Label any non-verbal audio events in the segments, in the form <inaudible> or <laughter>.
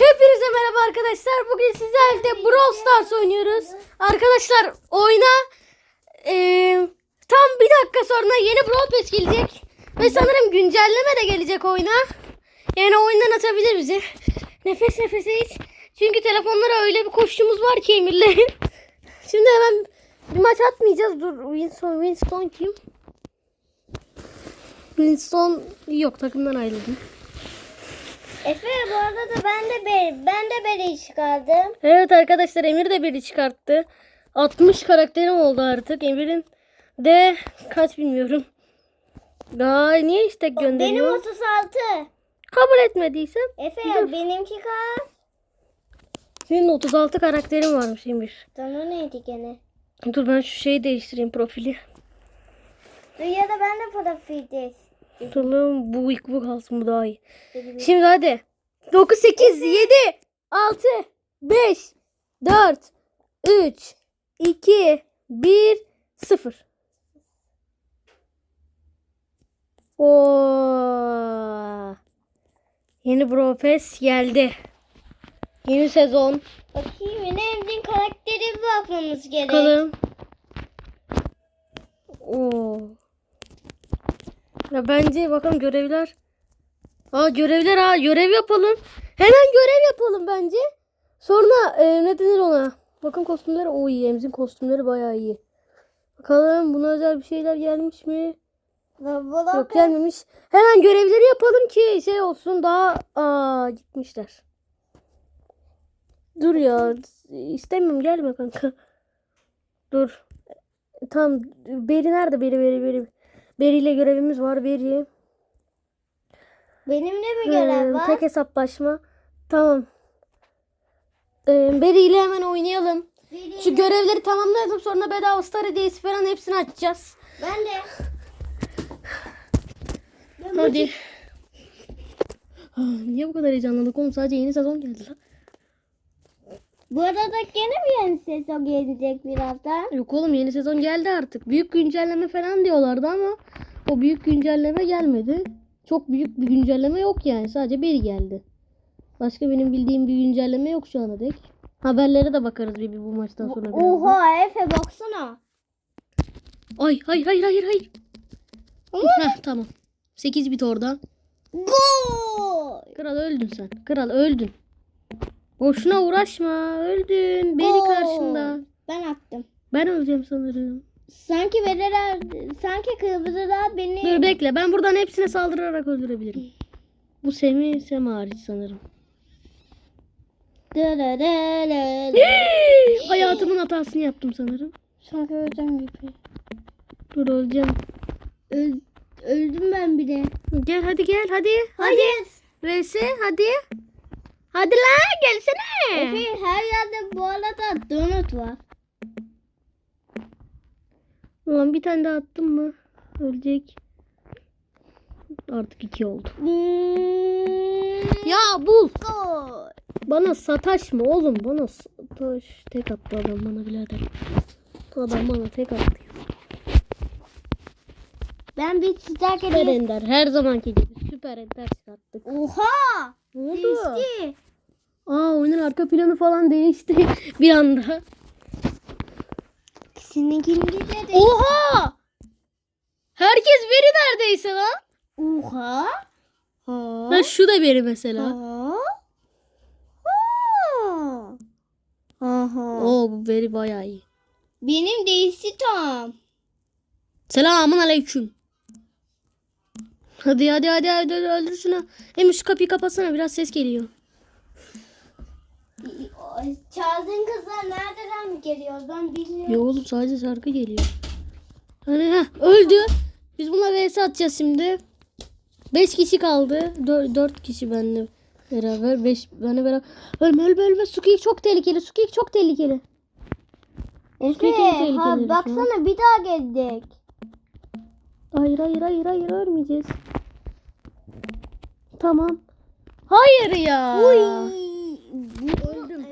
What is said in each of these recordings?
Hepinize merhaba arkadaşlar. Bugün sizlerle Brawl Stars oynuyoruz. Arkadaşlar oyuna eee, tam bir dakika sonra yeni Brawl Pass gelecek. Ve sanırım güncelleme de gelecek oyuna. Yani oyundan atabilir bizi. Nefes nefeseyiz. Çünkü telefonlara öyle bir koşuşumuz var ki Emir'le. <laughs> Şimdi hemen bir maç atmayacağız. Dur Winston, Winston kim? Winston yok takımdan ayrıldım. Efe bu arada ben de beri, ben de beri çıkardım. Evet arkadaşlar Emir de biri çıkarttı. 60 karakterim oldu artık. Emir'in de kaç bilmiyorum. Daha niye istek Benim gönderiyor? 36. Kabul etmediysem Efe ya benimki kaç? senin 36 karakterin varmış Emir. Sana neydi gene? Dur ben şu şeyi değiştireyim profili. Dur ya da ben de profildeyiz. Dur lan, bu ilk bu kalsın bu daha iyi. Şimdi hadi. 9, 8, 7, 6, 5, 4, 3, 2, 1, 0. Oo. Yeni Bro Pass geldi. Yeni sezon. Bakayım yine evin karakteri bakmamız gerek. Bakalım. Oo. Ya bence bakalım görevler. Aa görevler ha görev yapalım. Hemen görev yapalım bence. Sonra e, ne denir ona? Bakın kostümleri o iyi. Emzin kostümleri bayağı iyi. Bakalım buna özel bir şeyler gelmiş mi? Valla Yok gelmemiş. Hemen görevleri yapalım ki şey olsun daha aa gitmişler. Dur ya istemiyorum gelme kanka. Dur. Tam Beri nerede? Beri Beri Beri. Beri ile görevimiz var. Beri. Benim de bir görev Ee, var. tek hesaplaşma. Tamam. Ee, Beri ile hemen oynayalım. Benim- Şu görevleri tamamlayalım sonra bedava star hediyesi falan hepsini açacağız. Ben de. Ben Hadi. Ah, Niye bu kadar heyecanlandık oğlum? Sadece yeni sezon geldi lan. Bu arada gene mi yeni sezon gelecek birazdan? Yok oğlum yeni sezon geldi artık. Büyük güncelleme falan diyorlardı ama o büyük güncelleme gelmedi. Çok büyük bir güncelleme yok yani. Sadece biri geldi. Başka benim bildiğim bir güncelleme yok şu ana dek. Haberlere de bakarız bir, bir bu maçtan sonra. birazdan. Oha Efe baksana. Ay hayır hayır hayır hayır. Heh, tamam. 8 bit orada. Gol. Kral öldün sen. Kral öldün. Boşuna uğraşma. Öldün. Beni karşında. Ben attım. Ben öleceğim sanırım. Sanki vereler, sanki kırmızılar beni... Dur bekle. Ben buradan hepsine saldırarak öldürebilirim. Bu Semi Sema hariç sanırım. Hayatımın hatasını yaptım sanırım. Sanki öleceğim gibi. Dur öleceğim. Öl- öldüm ben bile. Gel hadi gel hadi. Hadi. Vs hadi. Hadi lan gelsene. Efe her yerde bu arada donut var. Ulan bir tane daha attım mı? Ölecek. Artık iki oldu. Hmm. Ya bul. Bana sataşma oğlum. Bana sataş. Tek attı adam bana birader. Adam bana tek attı. Ben bir sıcak Süper. Ender. Her zamanki gibi. Süper Ender çıkarttık. Oha. Ne oldu? Değişti. Aa oyunun arka planı falan değişti <laughs> bir anda. Seninkinde de değişti. Oha! Herkes beri neredeyse lan. Oha. Ha. Ha şu da beri mesela. Ha. Ha. Aha. Oo bu beri bayağı iyi. Benim değişti tam. Selamun aleyküm. Hadi hadi hadi hadi öldür şunu. Hem şu kapıyı kapatsana biraz ses geliyor. Çaldığın kızlar nereden mi geliyor ben bilmiyorum. Ya oğlum sadece şarkı geliyor. Hani heh, öldü. Biz buna vs atacağız şimdi. 5 kişi kaldı. 4 kişi benimle beraber. 5 benimle beraber. Ölme ölme ölme. Sukik çok tehlikeli. Sukik çok tehlikeli. Efe Sukik çok tehlikeli. ha, baksana bir daha geldik. Hayır hayır hayır hayır ölmeyeceğiz. Tamam. Hayır ya. Öldüm.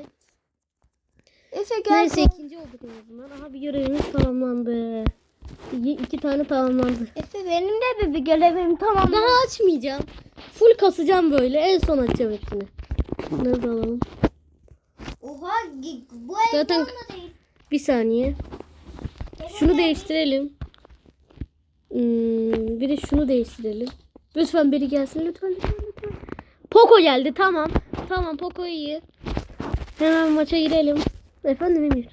Efe gel. Neyse ikinci olduk en azından. Aha bir görevimiz tamamlandı. İyi, iki tane tamamlandı. Efe benim de bir, bir görevim tamam. Daha açmayacağım. Full kasacağım böyle. En son açacağım hepsini. Bunları da alalım. Oha bu Zaten- değil. Bir saniye. Şunu değiştirelim. Hmm, bir de şunu değiştirelim. Lütfen biri gelsin. Lütfen lütfen lütfen. Poco geldi. Tamam. Tamam Poco iyi. Hemen maça girelim. Efendim Emir.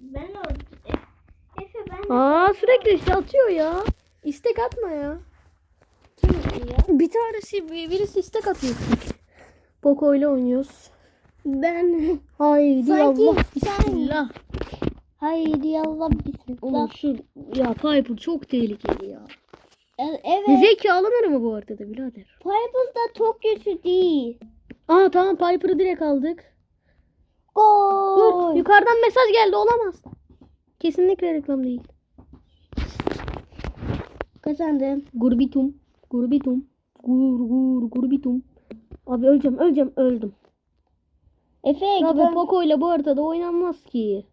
Ben o E- Efe ben Aa sürekli işte atıyor ya. İstek atma ya. kim diyor? Bir tanesi bir- birisi istek atıyor. Poco ile oynuyoruz. Ben Haydi Sanki Allah sen- Haydi Allah Oğlum bismillah. şu ya Piper çok tehlikeli ya. E- Evet. Zeki alınır mı bu arada birader? Piper da çok kötü değil. Aa tamam Piper'ı direkt aldık. Gol. Dur yukarıdan mesaj geldi olamaz. Kesinlikle reklam değil. Kazandım. Gurbitum. Gurbitum. Gur gur gurbitum. Abi öleceğim öleceğim öldüm. Efe Abi gidelim. Poco ile bu haritada oynanmaz ki.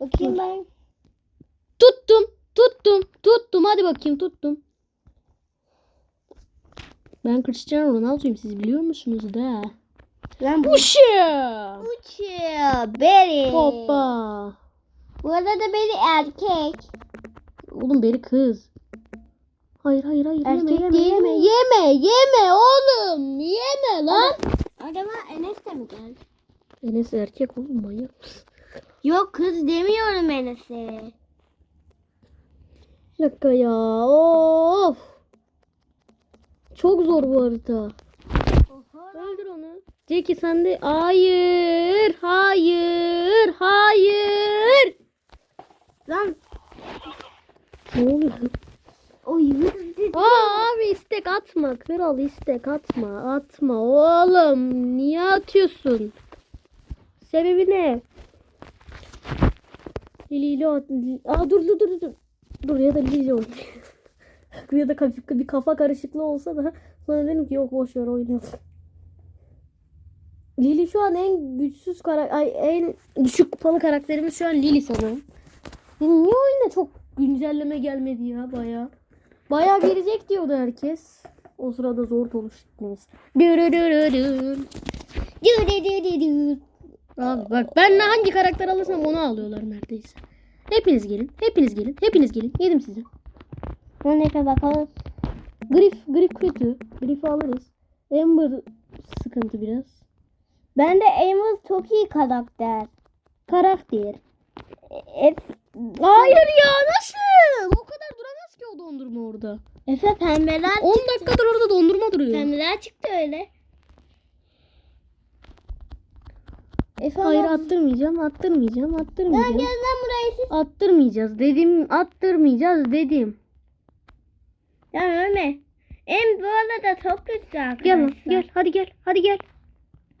Bakayım ben. Tuttum. Tuttum. Tuttum. Hadi bakayım tuttum. Ben Cristiano Ronaldo'yum siz biliyor musunuz da? Lan bu Uşa. uçuyor. Beri. Hoppa. Bu arada beri erkek. Oğlum beni kız. Hayır hayır hayır Erkek yeme değil yeme mi? yeme yeme oğlum yeme lan. Acaba Enes de mi geldi? Enes erkek oğlum manyak mısın? Yok kız demiyorum Enes'e. Dakika ya of. Çok zor bu harita. Öldür onu. Jackie sen de hayır hayır hayır. Lan Ne oluyor? oy. Aa abi istek atma kral istek atma atma oğlum niye atıyorsun? Sebebi ne? Lili ile. Aa dur dur dur dur. Dur ya da Lili oynuyor. <laughs> ya da kafa- bir kafa karışıklığı olsa da sonra dedim ki yok boş ver oynayalım. Lili şu an en güçsüz karakter, ay en düşük kupalı karakterimiz şu an Lili sanırım. Niye oyuna çok güncelleme gelmedi ya baya? Baya gelecek diyordu herkes. O sırada zor konuştunuz. Abi bak ben hangi karakter alırsam onu alıyorlar neredeyse. Hepiniz gelin. Hepiniz gelin. Hepiniz gelin. Yedim sizi. Lan Efe bakalım. Grif, Grif kötü. Grif'i alırız. Amber sıkıntı biraz. Ben de Amos çok iyi karakter. Karakter. Efe, Hayır ya nasıl? O kadar duramaz ki o dondurma orada. Efe pembeler 10 dakikadır orada dondurma duruyor. Pembeler çıktı öyle. Efe Hayır attırmayacağım, attırmayacağım, Lan attırmayacağım. gel lan buraya siz. Attırmayacağız dedim, attırmayacağız dedim. Ya ölme. Em bu arada çok güçlü arkadaşlar. Gel lan, gel, hadi gel, hadi gel.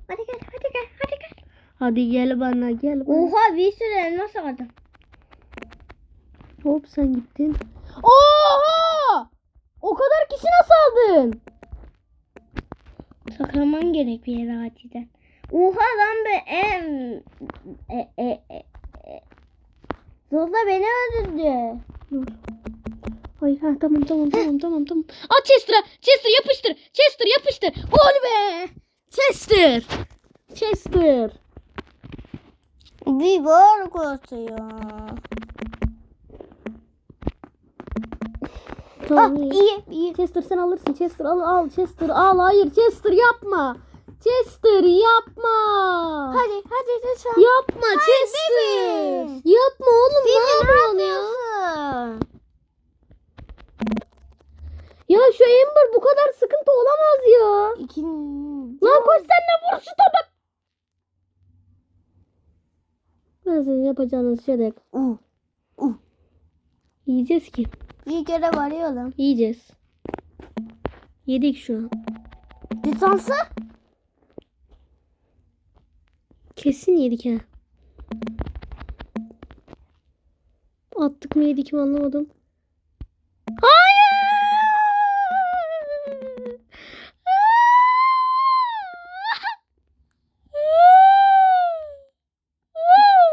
Hadi gel hadi gel hadi gel. Hadi gel bana, gel bana. Oha bir sürü elmas aldım. Hop sen gittin. Oha! O kadar kişi nasıl aldın? Saklaman gerek bir yere acilen. Oha lan be em. E, e, e, e. Zola beni öldürdü. Hayır ha tamam tamam tamam tamam tamam. At Chester'a. Chester yapıştır. Chester yapıştır. Gol be. Chester. Chester. Bir bor koşuyor. Tamam Ah iyi iyi. Chester sen alırsın. Chester al al. Chester al. Hayır Chester yapma. Chester yapma. Hadi hadi lütfen. Yapma Chester. bebeğim. Yapma oğlum ne yapıyorsun ya? yapıyorsun? Ya şu Amber bu kadar sıkıntı olamaz ya. İkinci. Lan koş sen de vur şu topu. Ben sizin yapacağınız şey de Uh, yiyeceğiz ki. bir kere varıyorum. Yiyeceğiz. Yedik şu an. Lisansı? Kesin yedik ha. Attık mı yedik mi anlamadım. Hayır!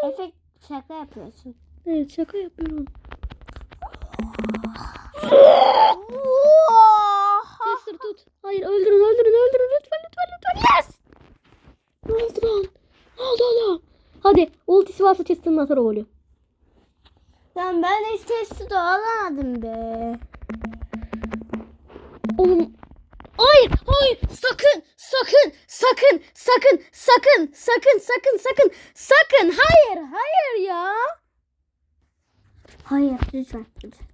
Efe şaka yapıyorsun. Evet şaka yapıyorum. Chester tut. Hayır öldürün öldürün öldürün lütfen lütfen lütfen ikisi varsa Chester'ın atar oluyor. Lan ben hiç testi de alamadım be. Oğlum. Hayır, hayır. Sakın, sakın, sakın, sakın, sakın, sakın, sakın, sakın, sakın. Hayır, hayır ya. Hayır lütfen. lütfen.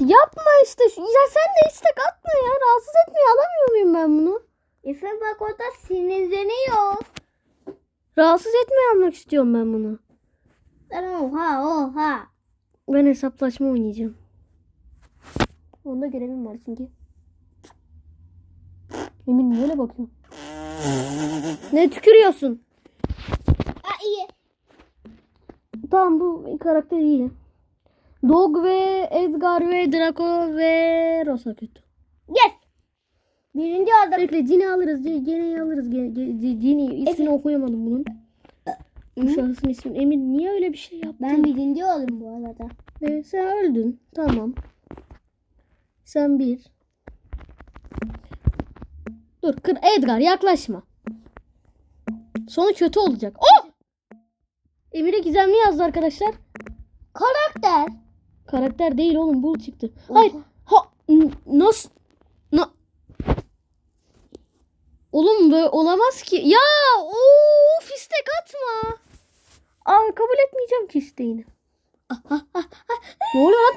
Yapma işte. Ya sen de istek atma ya. Rahatsız etmeye alamıyor muyum ben bunu? Efe bak o da sinirleniyor. Rahatsız etmeye almak istiyorum ben bunu. Lan oha oha. Ben hesaplaşma oynayacağım. Onda görevim var çünkü. Emin niye öyle bakıyorsun? Ne tükürüyorsun? Aa iyi. Tamam bu karakter iyi. Dog ve Edgar ve Draco ve Rosa kötü. Yes. Birinci oldum. Bekle Cini alırız. Gene'yi alırız. Cini ismini okuyamadım bunun. Bu şahsın ismi. Emin niye öyle bir şey yaptın? Ben birinci oldum bu arada. E, sen öldün. Tamam. Sen bir. Dur kır Edgar yaklaşma. Sonu kötü olacak. Oh! Emir'e gizemli yazdı arkadaşlar. Karakter. Karakter değil oğlum bul çıktı. Hayır. Ha nasıl? Oğlum böyle olamaz ki. Ya of istek atma. Aa, kabul etmeyeceğim ki isteğini. ne oluyor lan?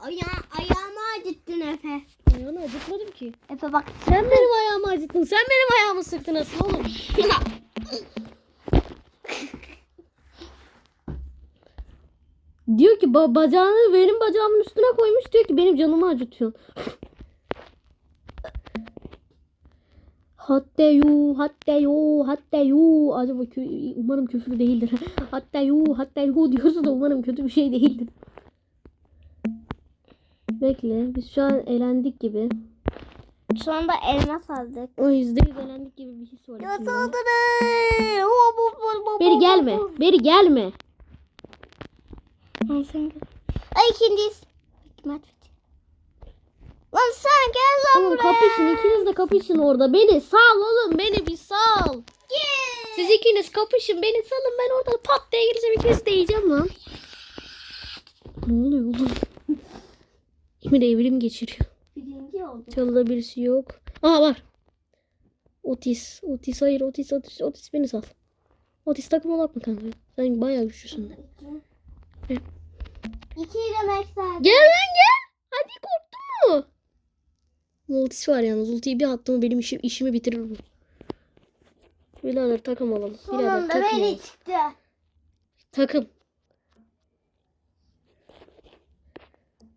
Aya ayağımı acıttın Efe. Ayağını acıtmadım ki. Efe bak. Sen benim ayağımı acıttın. Sen benim ayağımı sıktın asıl oğlum. diyor ki ba- bacağını benim bacağımın üstüne koymuş. Diyor ki benim canımı acıtıyorsun. Hatta yu, hatta yu, hatta yu. Acaba kü- umarım küfür değildir. <laughs> hatta yu, hatta yu diyorsa da umarım kötü bir şey değildir. Bekle, biz şu an elendik gibi. Sonunda elmas aldık. O yüzde yüz elendik gibi bir his var. Saldırı. Beri gelme, beri gelme. Ay ikinciyiz. Maç bitti. Lan sen gel lan Oğlum buraya. kapışın, ikiniz de kapışın orada. Beni sal oğlum, beni bir sal. Gel. Siz ikiniz kapışın, beni salın. Ben orada pat diye girsem ikinizi de yiyeceğim lan. Ne oluyor oğlum? <laughs> Emir evrim geçiriyor. Birinci oldum. Çalıda birisi yok. Aha var. Otis. Otis hayır Otis Otis Otis beni sal. Otis takıma bakma kanka. Sen bayağı güçlüsün. İki. İki demek zaten. Gel lan gel. Hadi korktun mu? Ultisi var yalnız. Ultiyi bir attım benim işim, işimi bitirir bu. Birader takım alalım. Birader Sonunda takım beni alalım. çıktı. Takım.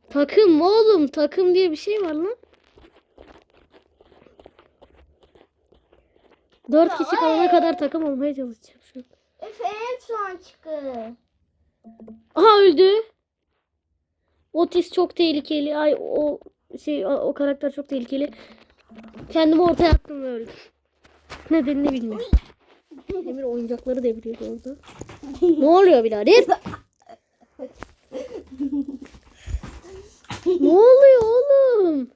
Takım oğlum. Takım diye bir şey var lan. Dört kişi kalana kadar takım olmaya çalışacağım şu an. Efe en son çıktı. Aha öldü. Otis çok tehlikeli. Ay o şey o, o karakter çok tehlikeli. Kendimi ortaya attım ve öldüm. Nedenini bilmiyorum. Demir oyuncakları deviriyordu orada. ne oluyor birader? ne oluyor oğlum?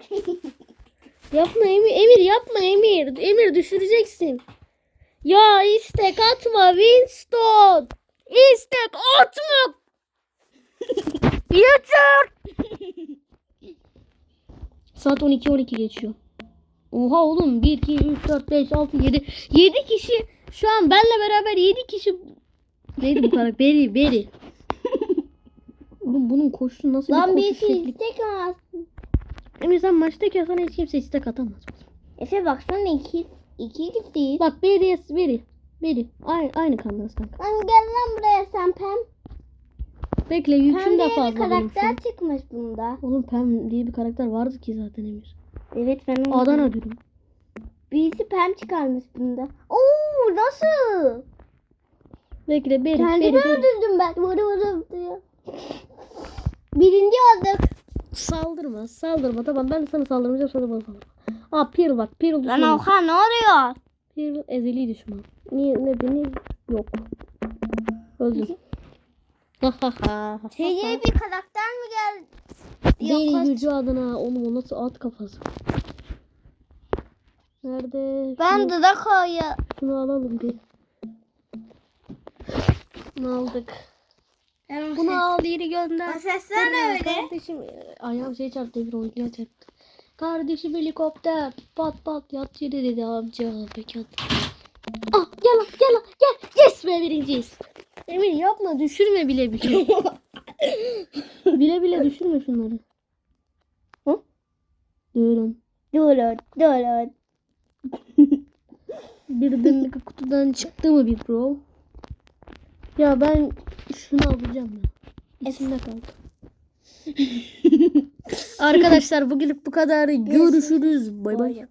Yapma Emir, Emir yapma Emir. Emir düşüreceksin. Ya istek atma Winston. İstek atma. Yeter. Saat 12 12 geçiyor. Oha oğlum 1 2 3 4 5 6 7 7 kişi şu an benle beraber 7 kişi Neydi bu karakter? Beri Beri. Oğlum bunun koşusu nasıl Lan bir koşu iki şekli? istek az. Emir sen maçtayken sana hiç kimse istek atamaz. Efe baksana iki. iki gitti. Bak Beri Beri. Beri. Aynı, aynı kandınız kanka. Lan gel lan buraya sen Pem. Bekle yüküm Pem de fazla benim an. karakter çıkmış bunda. Oğlum Pem diye bir karakter vardı ki zaten Emir. Evet ben onu Adana dürüm. Birisi Pem çıkarmış bunda. Oo nasıl? Bekle Beri. Kendimi Beri, Beri. öldürdüm ben. Vuru vuru diyor. Birinci olduk. Saldırma, saldırma. Tamam ben sana saldırmayacağım, sana bana saldırma. Aa Pearl bak, Lan düşman. oha ne oluyor? Pearl ezeli düşman. Niye nedeni yok. Öldüm. Ha ha ha. Hediye bir karakter mi geldi? Yok, gücü adına oğlum o nasıl at kafası. Nerede? Ben Şunu, Draco'yu. şunu alalım bir. Bunu aldık. Bunu Bunu al geri gönder. sesler öyle? Kardeşim e, ayağım şey çarptı bir oyuncağa çarptı. Kardeşim helikopter pat pat yat yere dedi amca bekat. Ah gel lan gel lan gel. Yes be birinciyiz. Emin yapma düşürme bile bile. <laughs> bile bile düşürme şunları. Ha? Durun. Durun durun. Bir demek kutudan çıktı mı bir bro? Ya ben şunu alacağım ya. İçimde kaldı. <laughs> Arkadaşlar bugünlük bu kadar. Görüşürüz. Bay bay.